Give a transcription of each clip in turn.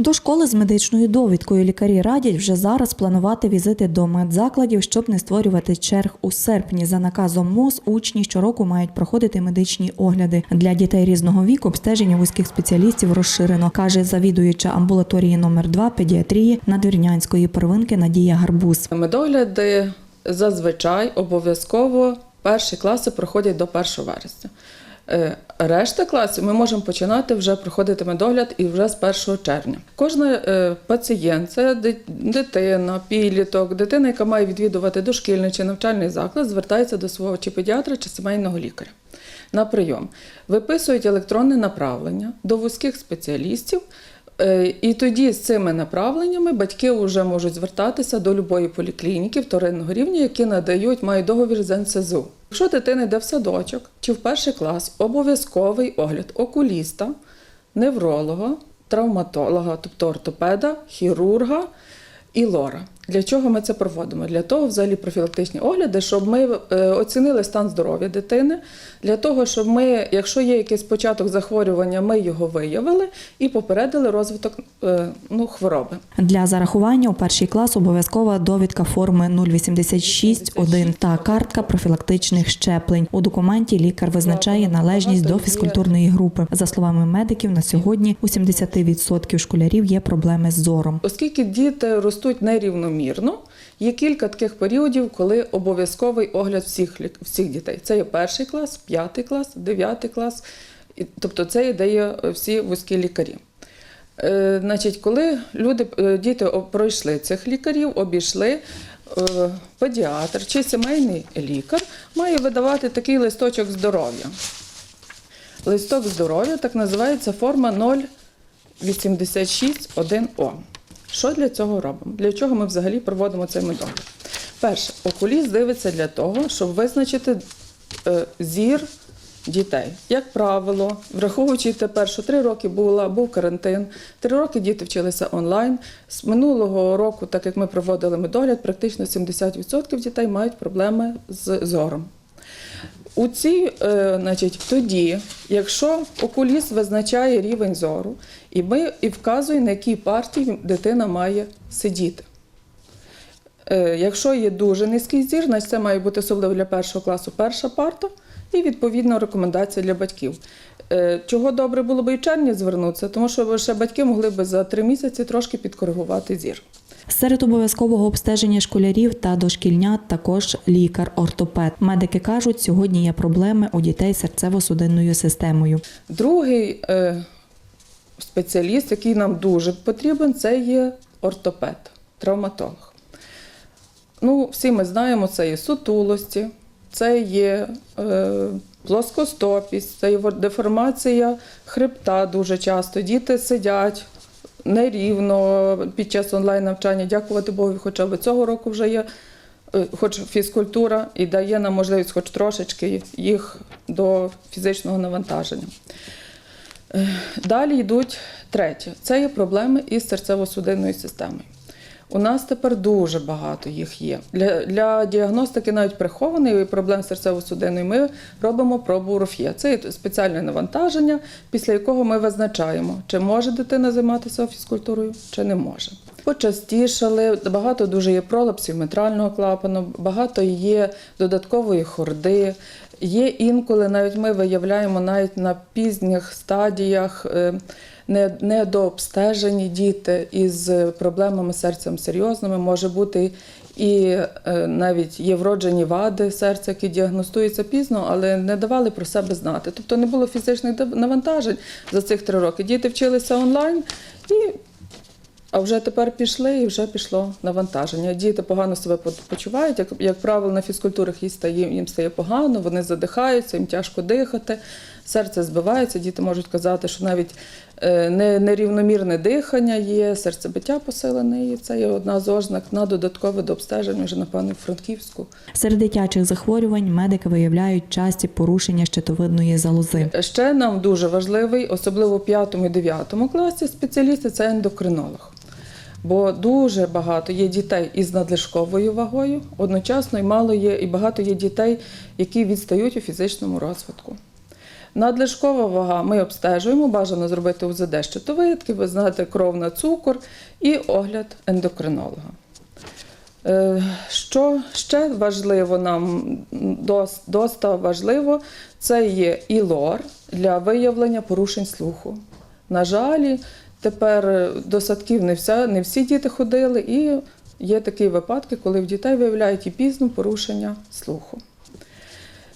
До школи з медичною довідкою лікарі радять вже зараз планувати візити до медзакладів, щоб не створювати черг у серпні. За наказом МОЗ учні щороку мають проходити медичні огляди. Для дітей різного віку обстеження вузьких спеціалістів розширено, каже завідуюча амбулаторії номер 2 педіатрії надвірнянської первинки Надія Гарбуз. Медогляди зазвичай обов'язково перші класи проходять до 1 вересня. Решта класів ми можемо починати вже проходити медогляд і вже з 1 червня. Кожна е, пацієнт, це дитина, підліток, дитина, яка має відвідувати дошкільний чи навчальний заклад, звертається до свого чи педіатра, чи сімейного лікаря на прийом. Виписують електронне направлення до вузьких спеціалістів. Е, І тоді з цими направленнями батьки вже можуть звертатися до любої поліклініки вторинного рівня, які надають, мають договір з НСЗУ. Якщо дитина йде в садочок чи в перший клас, обов'язковий огляд окуліста, невролога, травматолога, тобто ортопеда, хірурга і лора. Для чого ми це проводимо? Для того, взагалі, профілактичні огляди, щоб ми е, оцінили стан здоров'я дитини, для того, щоб ми, якщо є якийсь початок захворювання, ми його виявили і попередили розвиток е, ну, хвороби. Для зарахування у перший клас обов'язкова довідка форми 086.1 та картка профілактичних щеплень. У документі лікар визначає належність до фізкультурної групи. За словами медиків, на сьогодні у 70% школярів є проблеми з зором. Оскільки діти ростуть нерівномірно, є кілька таких періодів, коли обов'язковий огляд всіх, всіх дітей. Це є перший клас, п'ятий клас, дев'ятий клас, тобто це є, де є всі вузькі лікарі. Е, значить, коли люди, е, діти пройшли цих лікарів, обійшли, е, педіатр чи сімейний лікар має видавати такий листочок здоров'я. Листок здоров'я так називається форма 086.1О. Що для цього робимо? Для чого ми взагалі проводимо цей медогляд? Перше, окуліст дивиться для того, щоб визначити е, зір дітей. Як правило, враховуючи тепер, що три роки була, був карантин, три роки діти вчилися онлайн. З минулого року, так як ми проводили медогляд, практично 70% дітей мають проблеми з зором. У цій, е, значить, тоді, якщо окуліст визначає рівень зору, і ми і вказує, на якій партії дитина має сидіти. Е, Якщо є дуже низький зір, значить це має бути особливо для першого класу перша парта і відповідно рекомендація для батьків. Е, Чого добре було б і в червні звернутися, тому що ще батьки могли б за три місяці трошки підкоригувати зір. Серед обов'язкового обстеження школярів та дошкільнят також лікар-ортопед. Медики кажуть, сьогодні є проблеми у дітей з серцево-судинною системою. Другий е, спеціаліст, який нам дуже потрібен, це є ортопед, травматолог. Ну, всі ми знаємо, це є сутулості, це є е, плоскостопість, це є деформація хребта дуже часто. Діти сидять нерівно під час онлайн-навчання. Дякувати Богу, хоча б цього року вже є е, хоч фізкультура і дає нам можливість хоч трошечки їх до фізичного навантаження. Е, Далі йдуть третє. Це є проблеми із серцево-судинною системою. У нас тепер дуже багато їх є. Для, для діагностики навіть прихованої проблем серцево-судинною ми робимо пробу РОФЄ. Це спеціальне навантаження, після якого ми визначаємо, чи може дитина займатися фізкультурою, чи не може. Почастішали, багато дуже є пролапсів митрального клапану, багато є додаткової хорди. Є інколи, навіть ми виявляємо навіть на пізніх стадіях е, недообстежені діти із проблемами серцем серйозними. Може бути і е, навіть є вроджені вади серця, які діагностуються пізно, але не давали про себе знати. Тобто не було фізичних навантажень за цих три роки. Діти вчилися онлайн і а вже тепер пішли і вже пішло навантаження. Діти погано себе почувають. Як, як правило, на фізкультурах їм стає, їм стає погано, вони задихаються, їм тяжко дихати, серце збивається. Діти можуть казати, що навіть е, не- нерівномірне дихання є, серцебиття посилене, і це є одна з ознак на додаткове до обстеження вже, напевно, в Франківську. Серед дитячих захворювань медики виявляють часті порушення щитовидної залози. Ще нам дуже важливий, особливо в 5 і 9 класі, спеціалісти це ендокринолог. Бо дуже багато є дітей із надлишковою вагою, одночасно і мало є, і багато є дітей, які відстають у фізичному розвитку. Надлишкова вага ми обстежуємо, бажано зробити УЗД щитовидки, ви знаєте, кров на цукор і огляд ендокринолога. Е, Що ще важливо нам, дос- доста важливо, це є ІЛОР для виявлення порушень слуху. На жаль, тепер до садків не, вся, не всі діти ходили, і є такі випадки, коли в дітей виявляють і пізно порушення слуху.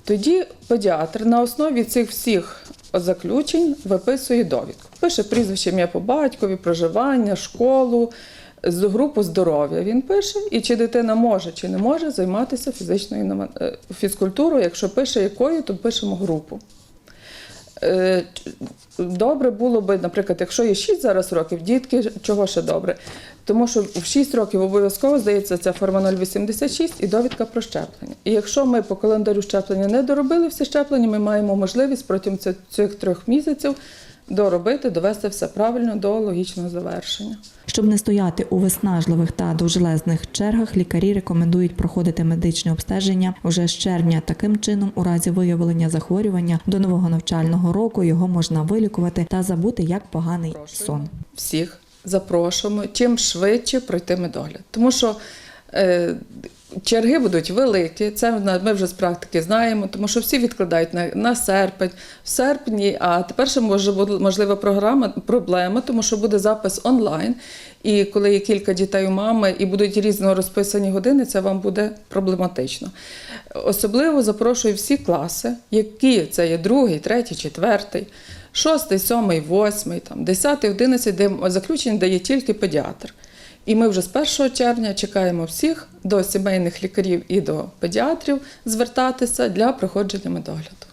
Тоді педіатр на основі цих всіх заключень виписує довідку. Пише прізвище ім'я по батькові, проживання, школу, групу здоров'я. Він пише, і чи дитина може чи не може займатися фізичною е, фізкультурою. Якщо пише якою, то пишемо групу. Е, Добре було би, наприклад, якщо є 6 зараз років, дітки, чого ще добре? Тому що в 6 років обов'язково здається ця форма 086 і довідка про щеплення. І якщо ми по календарю щеплення не доробили всі щеплення, ми маємо можливість протягом цих трьох місяців доробити, довести все правильно до логічного завершення. Щоб не стояти у виснажливих та довжелезних чергах, лікарі рекомендують проходити медичне обстеження вже з червня. Таким чином, у разі виявлення захворювання до нового навчального року його можна вилікувати та забути як поганий Запрошую. сон. всіх запрошуємо чим швидше пройти медогляд. Тому що е, черги будуть великі, це ми вже з практики знаємо, тому що всі відкладають на, на серпень, в серпні, а тепер ще може можлива програма, проблема, тому що буде запис онлайн. І коли є кілька дітей у мами і будуть різно розписані години, це вам буде проблематично. Особливо запрошую всі класи, які це є другий, третій, четвертий. Шостий, сьомий, восьмий, там, десятий, одинадцятий, де заключення дає тільки педіатр. І ми вже з 1 червня чекаємо всіх до сімейних лікарів і до педіатрів звертатися для проходження медогляду.